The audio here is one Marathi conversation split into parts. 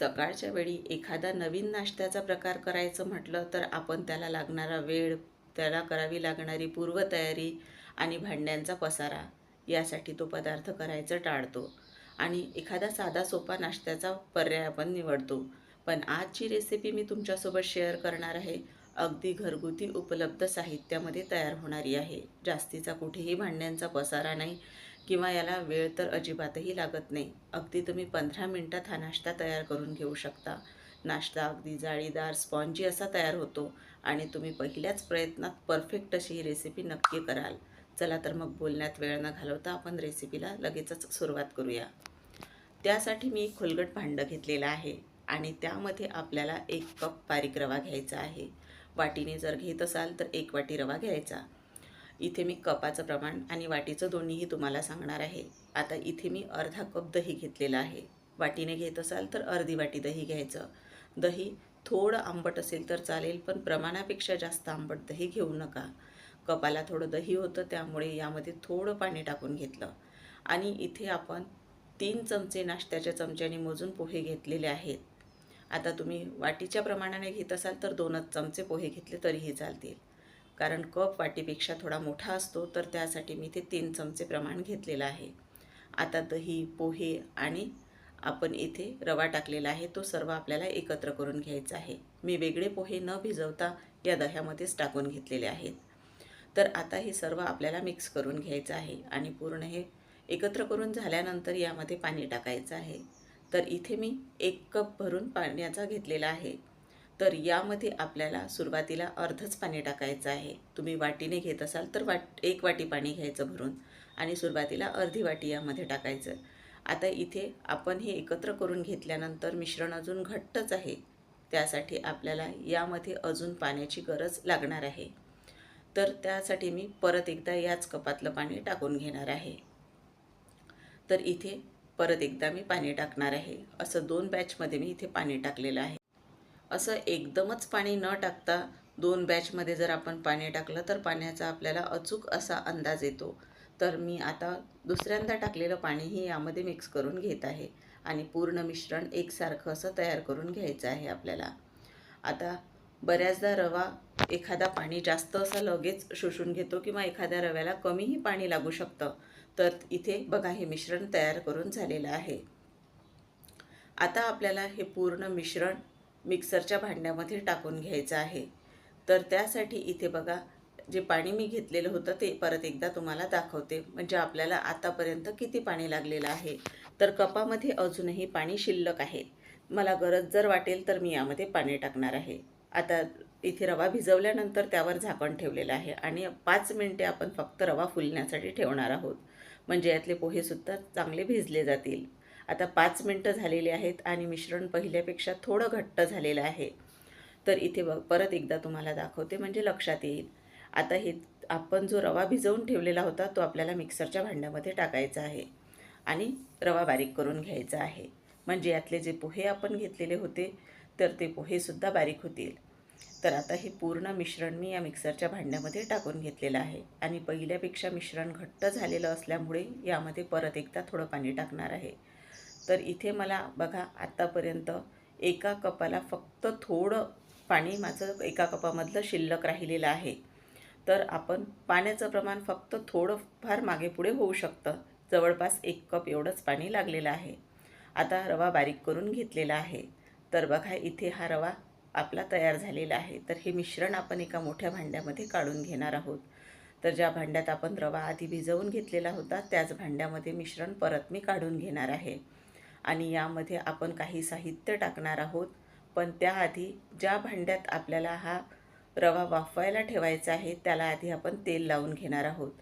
सकाळच्या वेळी एखादा नवीन नाश्त्याचा प्रकार करायचं म्हटलं तर आपण त्याला लागणारा वेळ त्याला करावी लागणारी पूर्वतयारी आणि भांड्यांचा पसारा यासाठी तो पदार्थ करायचं टाळतो. आणि एखादा साधा सोपा नाश्त्याचा पर्याय आपण निवडतो. पण आजची रेसिपी मी तुमच्यासोबत शेअर करणार आहे. अगदी घरगुती उपलब्ध साहित्यामध्ये तयार होणारी आहे. जास्तीचा कुठेही भांड्यांचा पसारा नाही. किंवा याला वेळ तर अजिबातही लागत नाही. अगदी तुम्ही पंधरा मिनटात हा नाश्ता तयार करून घेऊ शकता. नाश्ता अगदी जाळीदार स्पॉन्जी असा तयार होतो आणि तुम्ही पहिल्याच प्रयत्नात परफेक्ट अशी ही रेसिपी नक्की कराल. चला तर मग बोलण्यात वेळ न घालवता आपण रेसिपीला लगेचच सुरुवात करूया. त्यासाठी मी खोलगट भांडं घेतलेलं आहे आणि त्यामध्ये आपल्याला एक कप बारीक रवा घ्यायचा आहे. वाटीने जर घेत असाल तर एक वाटी रवा घ्यायचा. इथे मी कपाचं प्रमाण आणि वाटीचं दोन्हीही तुम्हाला सांगणार आहे. आता इथे मी अर्धा कप दही घेतलेलं आहे. वाटीने घेत असाल तर अर्धी वाटी दही घ्यायचं. दही थोडं आंबट असेल तर चालेल पण प्रमाणापेक्षा जास्त आंबट दही घेऊ नका. कपाला थोडं दही होतं त्यामुळे यामध्ये थोडं पाणी टाकून घेतलं. आणि इथे आपण तीन चमचे नाश्त्याच्या चमच्याने मोजून पोहे घेतलेले आहेत. आता तुम्ही वाटीच्या प्रमाणाने घेत असाल तर दोनच चमचे पोहे घेतले तरीही चालतील. कारण कप वाटीपेक्षा थोडा मोठा असतो तर त्यासाठी मी ते तीन चमचे प्रमाण घेतलेलं आहे. आता दही पोहे आणि आपण इथे रवा टाकलेला आहे तो सर्व आपल्याला एकत्र करून घ्यायचा आहे. मी वेगळे पोहे न भिजवता या दह्यामध्येच टाकून घेतलेले आहेत. तर आता हे सर्व आपल्याला मिक्स करून घ्यायचं आहे आणि पूर्ण हे एकत्र करून झाल्यानंतर यामध्ये पाणी टाकायचं आहे. तर इथे मी एक कप भरून पाण्याचा घेतलेला आहे. तर यामध्ये आपल्याला सुरुवातीला अर्धच पाणी टाकायचं आहे. तुम्ही वाटीने घेत असाल तर वाट एक वाटी पाणी घ्यायचं भरून आणि सुरुवातीला अर्धी वाटी यामध्ये टाकायचं. आता इथे आपण हे एकत्र करून घेतल्यानंतर मिश्रण अजून घट्टच आहे. त्यासाठी आपल्याला यामध्ये अजून पाण्याची गरज लागणार आहे. तर त्यासाठी मी परत एकदा याच कपातलं पाणी टाकून घेणार आहे. तर इथे परत एकदा मी पाणी टाकणार आहे. असं दोन बॅचमध्ये मी इथे पाणी टाकलेलं आहे. असं एकदमच पाणी न टाकता दोन बॅचमध्ये जर आपण पाणी टाकलं तर पाण्याचा आपल्याला अचूक असा अंदाज येतो. तर मी आता दुसऱ्यांदा टाकलेलं पाणीही यामध्ये मिक्स करून घेत आहे आणि पूर्ण मिश्रण एकसारखं असं तयार करून घ्यायचं आहे आपल्याला. आता बऱ्याचदा रवा एखादा पाणी जास्त असं लगेच शोषून घेतो किंवा एखाद्या रव्याला कमीही पाणी लागू शकतं. तर इथे बघा हे मिश्रण तयार करून झालेलं आहे. आता आपल्याला हे पूर्ण मिश्रण मिक्सरच्या भांड्यामध्ये टाकून घ्यायचं आहे. तर त्यासाठी इथे बघा जे पाणी मी घेतलेलं होतं ते परत एकदा तुम्हाला दाखवते. म्हणजे आपल्याला आतापर्यंत किती पाणी लागलेलं आहे? तर कपामध्ये अजूनही पाणी शिल्लक आहे. मला गरज जर वाटेल तर मी यामध्ये पाणी टाकणार आहे. आता इथे रवा भिजवल्यानंतर त्यावर झाकण ठेवलेलं आहे आणि पाच मिनटे आपण फक्त रवा फुलण्यासाठी ठेवणार आहोत. म्हणजे यातले पोहेसुद्धा चांगले भिजले जातील. आता पाच मिनटं झालेली आहेत आणि मिश्रण पहिल्यापेक्षा थोडं घट्ट झालेलं आहे. तर इथे बघ परत एकदा तुम्हाला दाखवते म्हणजे लक्षात येईल. आता हे आपण जो रवा भिजवून ठेवलेला होता तो आपल्याला मिक्सरच्या भांड्यामध्ये टाकायचा आहे आणि रवा बारीक करून घ्यायचा आहे. म्हणजे यातले जे पोहे आपण घेतलेले होते तर ते पोहेसुद्धा बारीक होतील. तर आता हे पूर्ण मिश्रण मी या मिक्सरच्या भांड्यामध्ये टाकून घेतलेलं आहे. आणि पहिल्यापेक्षा मिश्रण घट्ट झालेलं असल्यामुळे यामध्ये परत एकदा थोडं पाणी टाकणार आहे. तर इथे मला बघा आत्तापर्यंत एका कपाला फक्त थोडं पाणी माझं एका कपामधलं शिल्लक राहिलेलं आहे. तर आपण पाण्याचं प्रमाण फक्त थोडं फार मागे पुढे होऊ शकतं. जवळपास एक कप एवढंच पाणी लागलेलं आहे. आता रवा बारीक करून घेतलेला आहे. तर बघा इथे हा रवा आपला तयार झालेला आहे. तर हे मिश्रण आपण एका मोठ्या भांड्यामध्ये काढून घेणार आहोत. तर ज्या भांड्यात आपण रवा आधी भिजवून घेतलेला होता त्याच भांड्यामध्ये मिश्रण परत मी काढून घेणार आहे. आणि यामध्ये आपण काही साहित्य टाकणार आहोत. पण त्याआधी ज्या भांड्यात आपल्याला हा रवा वाफवायला ठेवायचा आहे त्याला आधी आपण तेल लावून घेणार आहोत.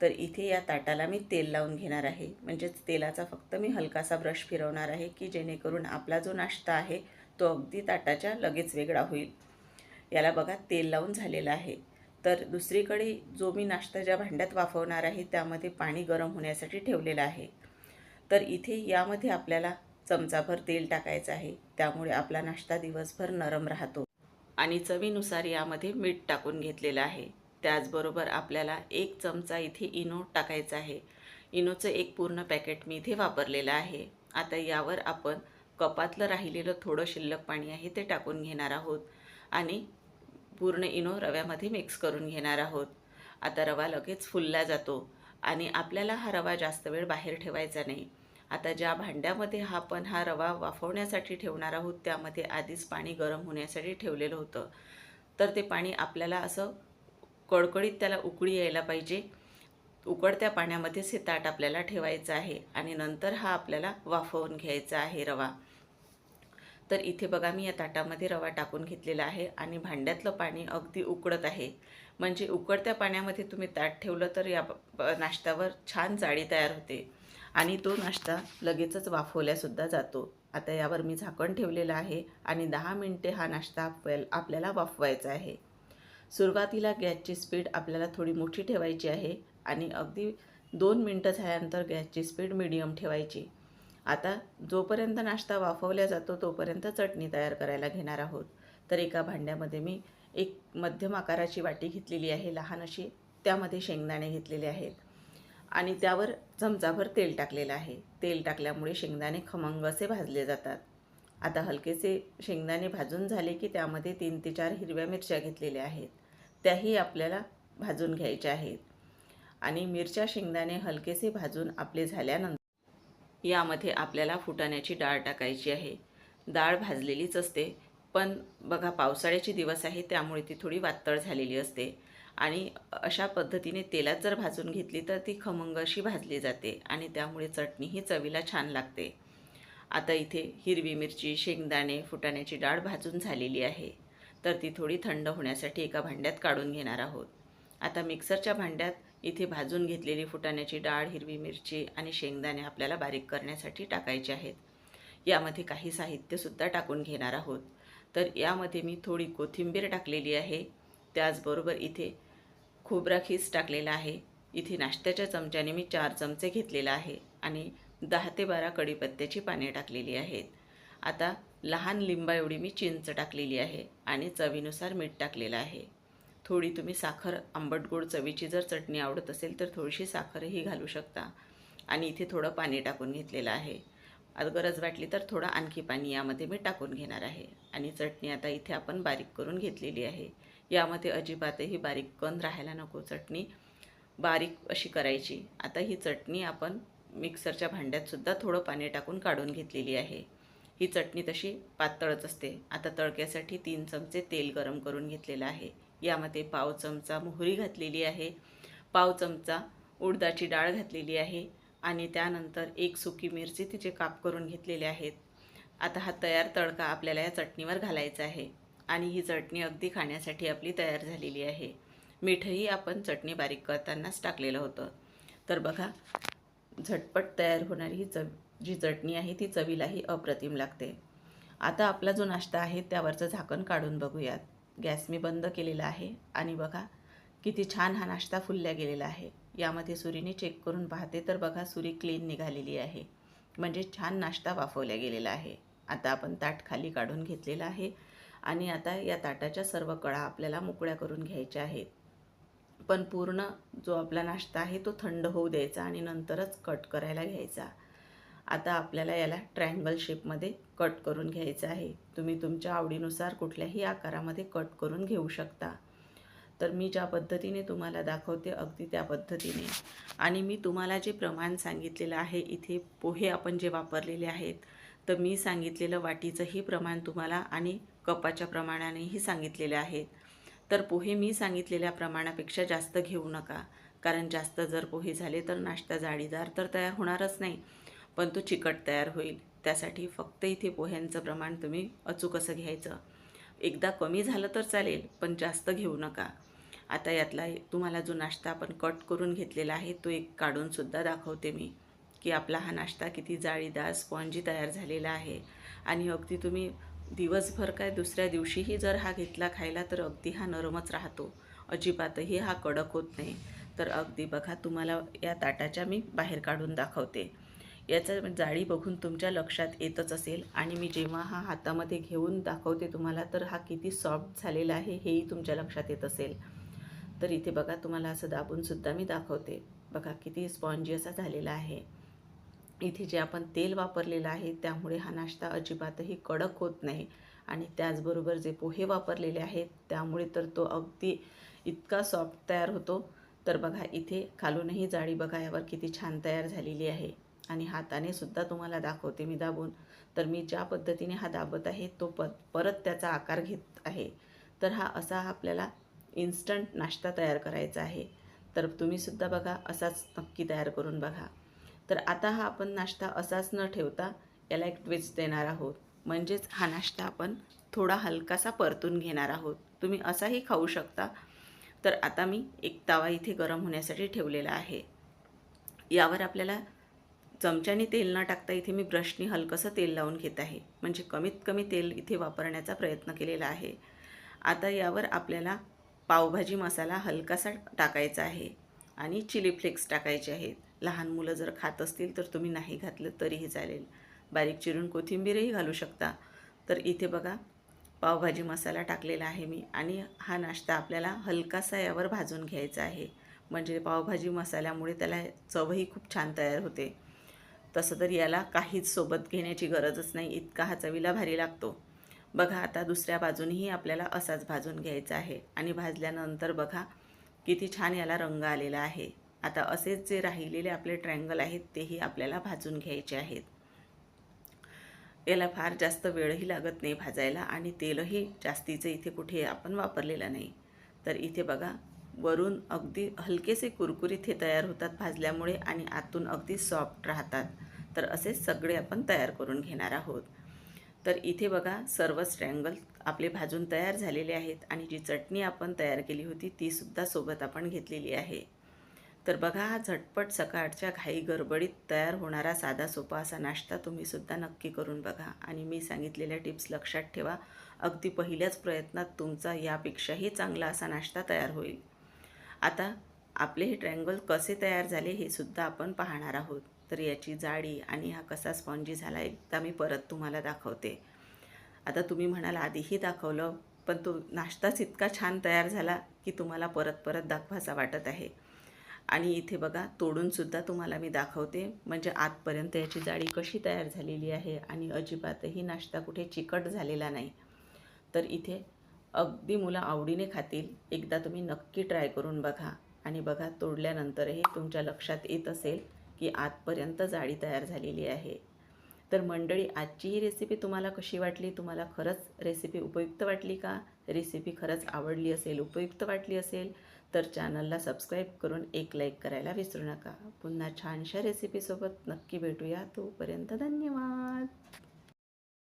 तर इथे या ताटाला मी तेल लावून घेणार आहे. म्हणजेच तेलाचा फक्त मी हलकासा ब्रश फिरवणार आहे की जेणेकरून आपला जो नाश्ता आहे तो अगदी ताटाच्या लगेच वेगळा होईल. याला बघा तेल लावून झालेला आहे. तर दुसरीकडे जो मी नाश्ता ज्या भांड्यात वाफवणार आहे त्यामध्ये पाणी गरम होण्यासाठी ठेवलेलं आहे. तर इथे यामध्ये आपल्याला चमचाभर तेल टाकायचं आहे. त्यामुळे आपला नाश्ता दिवसभर नरम राहतो. आणि चवीनुसार यामध्ये मीठ टाकून घेतलेलं आहे. त्याचबरोबर आपल्याला एक चमचा इथे इनो टाकायचा आहे. इनोचं एक पूर्ण पॅकेट मी इथे वापरलेलं आहे. आता यावर आपण कपातलं राहिलेलं थोडं शिल्लक पाणी आहे ते टाकून घेणार आहोत. आणि पूर्ण इनो रव्यामध्ये मिक्स करून घेणार आहोत. आता रवा लगेच फुलला जातो. आणि आपल्याला हा रवा जास्त वेळ बाहेर ठेवायचा नाही. आता ज्या भांड्यामध्ये हा आपण हा रवा वाफवण्यासाठी ठेवणार आहोत त्यामध्ये आधीच पाणी गरम होण्यासाठी ठेवलेलं होतं. तर ते पाणी आपल्याला असं कडकडीत त्याला उकळी यायला पाहिजे. उकळत्या पाण्यामध्येच हे ताट आपल्याला ठेवायचं आहे आणि नंतर हा आपल्याला वाफवून घ्यायचा आहे रवा. तर इथे बघा मी या ताटामध्ये रवा टाकून घेतलेला आहे आणि भांड्यातलं पाणी अगदी उकळत आहे. म्हणजे उकळत्या पाण्यामध्ये तुम्ही ताट ठेवलं तर या नाश्त्यावर छान जाळी तयार होते. आणि तो नाश्ता लगेचच वाफवल्यासुद्धा जातो. आता यावर मी झाकण ठेवलेलं आहे आणि दहा मिनटे हा नाश्ता आपल्याला आपल्याला वाफवायचा आहे. सुरुवातीला गॅसची स्पीड आपल्याला थोडी मोठी ठेवायची आहे आणि अगदी दोन मिनटं झाल्यानंतर गॅसची स्पीड मिडियम ठेवायची. आता जोपर्यंत नाश्ता वाफवला जातो तोपर्यंत चटणी तयार करायला घेणार आहोत. तर एका भांड्यामध्ये मी एक मध्यम आकाराची वाटी घेतलेली आहे लहान अशी. त्यामध्ये शेंगदाणे घेतलेले आहेत. आणि त्यावर चमचाभर तेल टाकलेलं आहे. तेल टाकल्यामुळे शेंगदाणे खमंग असे भाजले जातात. आता हलकेसे शेंगदाणे भाजून झाले की त्यामध्ये तीन ते चार हिरव्या मिरच्या घेतलेल्या आहेत. त्याही आपल्याला भाजून घ्यायच्या आहेत. आणि मिरच्या शेंगदाणे हलकेसे भाजून आपले झाल्यानंतर यामध्ये आपल्याला फुटाण्याची डाळ टाकायची आहे. डाळ भाजलेलीच असते पण बघा पावसाळ्याचे दिवस आहे त्यामुळे ती थोडी वातळ झालेली असते. आणि अशा पद्धतीने तेलात जर भाजून घेतली तर ती खमंग अशी भाजली जाते आणि त्यामुळे चटणी ही चवीला छान लागते. आता इथे हिरवी मिरची शेंगदाणे फुटाण्याची डाळ भाजून झालेली आहे. तर ती थोडी थंड होण्यासाठी एका भांड्यात काढून घेणार आहोत. आता मिक्सरच्या भांड्यात इथे भाजून घेतलेली फुटाण्याची डाळ हिरवी मिरची आणि शेंगदाणे आपल्याला बारीक करण्यासाठी टाकायचे आहेत. यामध्ये काही साहित्यसुद्धा टाकून घेणार आहोत. तर यामध्ये मी थोडी कोथिंबीर टाकलेली आहे. त्याचबरोबर इथे खोबरा खीस टाकलेला आहे. इथे नाश्त्याच्या चमच्याने मी चार चमचे घेतलेला आहे आणि दहा ते बारा कढीपत्त्याची पाने टाकलेली आहेत. आता लहान लिंबा एवढी मी चिंच टाकलेली आहे आणि चवीनुसार मीठ टाकलेलं आहे. थोडी तुम्ही साखर आंबट गोड चवीची जर चटणी आवडत असेल तर थोडीशी साखरही घालू शकता. आणि इथे थोडं पाणी टाकून घेतलेलं आहे. आज गरज वाटली तर थोडं आणखी पाणी यामध्ये मी टाकून घेणार आहे. आणि चटणी आता इथे आपण बारीक करून घेतलेली आहे. यामध्ये अजिबातही बारीक कण राहायला नको चटणी. बारीक अशी करायची. आता ही चटणी आपण मिक्सरच्या भांड्यातसुद्धा थोडं पाणी टाकून काढून घेतलेली आहे. ही चटणी तशी पातळच असते. आता तडक्यासाठी तीन चमचे तेल गरम करून घेतलेलं आहे. यामध्ये पाव चमचा मोहरी घातलेली आहे. पाव चमचा उडदाची डाळ घातलेली आहे आणि त्यानंतर एक सुकी मिरची तिचे काप करून घेतलेले आहेत. आता हा तयार तडका आपल्याला या चटणीवर घालायचा आहे. आणि ही चटणी अगदी खाण्यासाठी आपली तयार झालेली आहे. मीठही आपण चटणी बारीक करतानाच टाकलेलं होतं. तर बघा झटपट तयार होणारी ही चव जी चटणी आहे ती चवीलाही अप्रतिम लागते. आता आपला जो नाश्ता आहे त्यावरचं झाकण काढून बघूयात. गॅस मी बंद केलेला आहे आणि बघा किती छान हा नाश्ता फुलल्या गेलेला आहे. यामध्ये सुरीने चेक करून पाहते तर बघा सुरी क्लीन निघालेली आहे. म्हणजे छान नाश्ता वाफवल्या गेलेला आहे. आता आपण ताट खाली काढून घेतलेला आहे. आणि आता या ताटाच्या सर्व कळा आपल्याला मोकळ्या करून घ्यायच्या आहेत. पण पूर्ण जो आपला नाश्ता आहे तो थंड होऊ द्यायचा आणि नंतरच कट करायला घ्यायचा. आता आपल्याला याला ट्रँगल शेपमध्ये कट करून घ्यायचं आहे. तुम्ही तुमच्या आवडीनुसार कुठल्याही आकारामध्ये कट करून घेऊ शकता. तर मी ज्या पद्धतीने तुम्हाला दाखवते अगदी त्या पद्धतीने. आणि मी तुम्हाला जे प्रमाण सांगितलेलं आहे इथे पोहे आपण जे वापरलेले आहेत तर मी सांगितलेलं वाटीचंही प्रमाण तुम्हाला आणि कपाच्या प्रमाणानेही सांगितलेले आहेत तर पोहे मी सांगितलेल्या प्रमाणापेक्षा जास्त घेऊ नका. कारण जास्त जर पोहे झाले तर नाश्ता जाळीदार तर तयार होणारच नाही. पण तो चिकट तयार होईल. त्यासाठी फक्त इथे पोह्यांचं प्रमाण तुम्ही अचूक असं घ्यायचं. एकदा कमी झालं तर चालेल पण जास्त घेऊ नका. आता यातला तुम्हाला जो नाश्ता आपण कट करून घेतलेला आहे तो एक काढूनसुद्धा दाखवते मी. की आपला हा नाश्ता किती जाळीदार स्पॉन्जी तयार झालेला आहे. आणि अगदी तुम्ही दिवसभर काय दुसऱ्या दिवशीही जर हा घेतला खायला तर अगदी हा नरमच राहतो. अजिबातही हा कडक होत नाही. तर अगदी बघा तुम्हाला या ताटाच्या मी बाहेर काढून दाखवते. याचं जाळी बघून तुमच्या लक्षात येतच असेल. आणि मी जेव्हा हा हातामध्ये घेऊन दाखवते तुम्हाला तर हा किती सॉफ्ट झालेला आहे हेही तुमच्या लक्षात येत असेल. तर इथे बघा तुम्हाला असं दाबूनसुद्धा मी दाखवते. बघा किती स्पॉन्जी असा झालेला आहे. इथे जे आपण तेल वापरलेलं आहे त्यामुळे हा नाश्ता अजिबातही कडक होत नाही. आणि त्याचबरोबर जे पोहे वापरलेले आहेत त्यामुळे तर तो अगदी इतका सॉफ्ट तयार होतो. तर बघा इथे खालूनही जाळी बघा यावर किती छान तयार झालेली आहे. आणि हाताने सुद्धा तुम्हाला दाखवते मी दाबून. तर मी ज्या पद्धतीने हा दाबत आहे तो प परत त्याचा आकार घेत आहे. तर हा असा आपल्याला इन्स्टंट नाश्ता तयार करायचा आहे. तर तुम्हीसुद्धा बघा असाच नक्की तयार करून बघा. तर आता हा आपण नाश्ता असाच न ठेवता याला एक ट्विस्ट देणार आहोत. म्हणजेच हा नाश्ता आपण थोडा हलकासा परतून घेणार आहोत. तुम्ही असाही खाऊ शकता. तर आता मी एक तवा इथे गरम होण्यासाठी ठेवलेला आहे. यावर आपल्याला चमच्याने तेल न टाकता इथे मी ब्रशनी हलकंसं तेल लावून घेत आहे. म्हणजे कमीत कमी तेल इथे वापरण्याचा प्रयत्न केलेला आहे. आता यावर आपल्याला पावभाजी मसाला हलकासा टाकायचा आहे. आणि चिली फ्लेक्स टाकायचे आहेत. लहान मुलं जर खात असतील तर तुम्ही नाही घातलं तरीही चालेल. बारीक चिरून कोथिंबीरही घालू शकता. तर इथे बघा पावभाजी मसाला टाकलेला आहे मी आणि हा नाश्ता आपल्याला हलकासा यावर भाजून घ्यायचा आहे. म्हणजे पावभाजी मसाल्यामुळे त्याला चवही खूप छान तयार होते. तसं तर याला काहीच सोबत घेण्याची गरजच नाही इतका हा चवीला भारी लागतो. बघा आता दुसऱ्या बाजूनही आपल्याला असाच भाजून घ्यायचा आहे आणि भाजल्यानंतर बघा किती छान याला रंग आलेला आहे. आता असेच जे राहिलेले आपले ट्रँगल आहेत तेही आपल्याला भाजून घ्यायचे आहेत. याला फार जास्त वेळही लागत नाही भाजायला आणि तेलही जास्तीचं इथे कुठे आपण वापरलेलं नाही. तर इथे बघा वरून अगदी हलकेसे कुरकुरीत हे तयार होतात भाजल्यामुळे आणि आतून अगदी सॉफ्ट राहतात. तर असे सगळे आपण तयार करून घेणार आहोत. तर इथे बघा सर्वच ट्रँगल आपले भाजून तयार झालेले आहेत आणि जी चटणी आपण तयार केली होती तीसुद्धा सोबत आपण घेतलेली आहे. तर बघा हा झटपट सकाळच्या घाई गडबडीत तयार होणारा साधा सोपा असा नाश्ता तुम्हीसुद्धा नक्की करून बघा. आणि मी सांगितलेल्या टिप्स लक्षात ठेवा. अगदी पहिल्याच प्रयत्नात तुमचा यापेक्षाही चांगला असा नाश्ता तयार होईल. आता आपले हे ट्रँगल कसे तयार झाले हे सुद्धा आपण पाहणार आहोत. तर याची जाडी आणि हा कसा स्पॉन्जी झाला एकदा मी परत तुम्हाला दाखवते. आता तुम्ही म्हणाल आधीही दाखवलं पण तो नाश्ताच इतका छान तयार झाला की तुम्हाला परत परत दाखवासा वाटत आहे. आणि इथे बघा तोडूनसुद्धा तुम्हाला मी दाखवते. म्हणजे आतपर्यंत याची जाळी कशी तयार झालेली आहे आणि अजिबातही नाश्ता कुठे चिकट झालेला नाही. तर इथे अगदी मुलं आवडीने खातील. एकदा तुम्ही नक्की ट्राय करून बघा. आणि बघा तोडल्यानंतरही तुमच्या लक्षात येत असेल की आतपर्यंत जाळी तयार झालेली आहे. तर मंडळी आजची ही रेसिपी तुम्हाला कशी वाटली? तुम्हाला खरंच रेसिपी उपयुक्त वाटली का? रेसिपी खरंच आवडली असेल उपयुक्त वाटली असेल तर चॅनलला सबस्क्राईब करून एक लाईक करायला विसरू नका. पुन्हा छानशा रेसिपीसोबत नक्की भेटूया. तोपर्यंत धन्यवाद.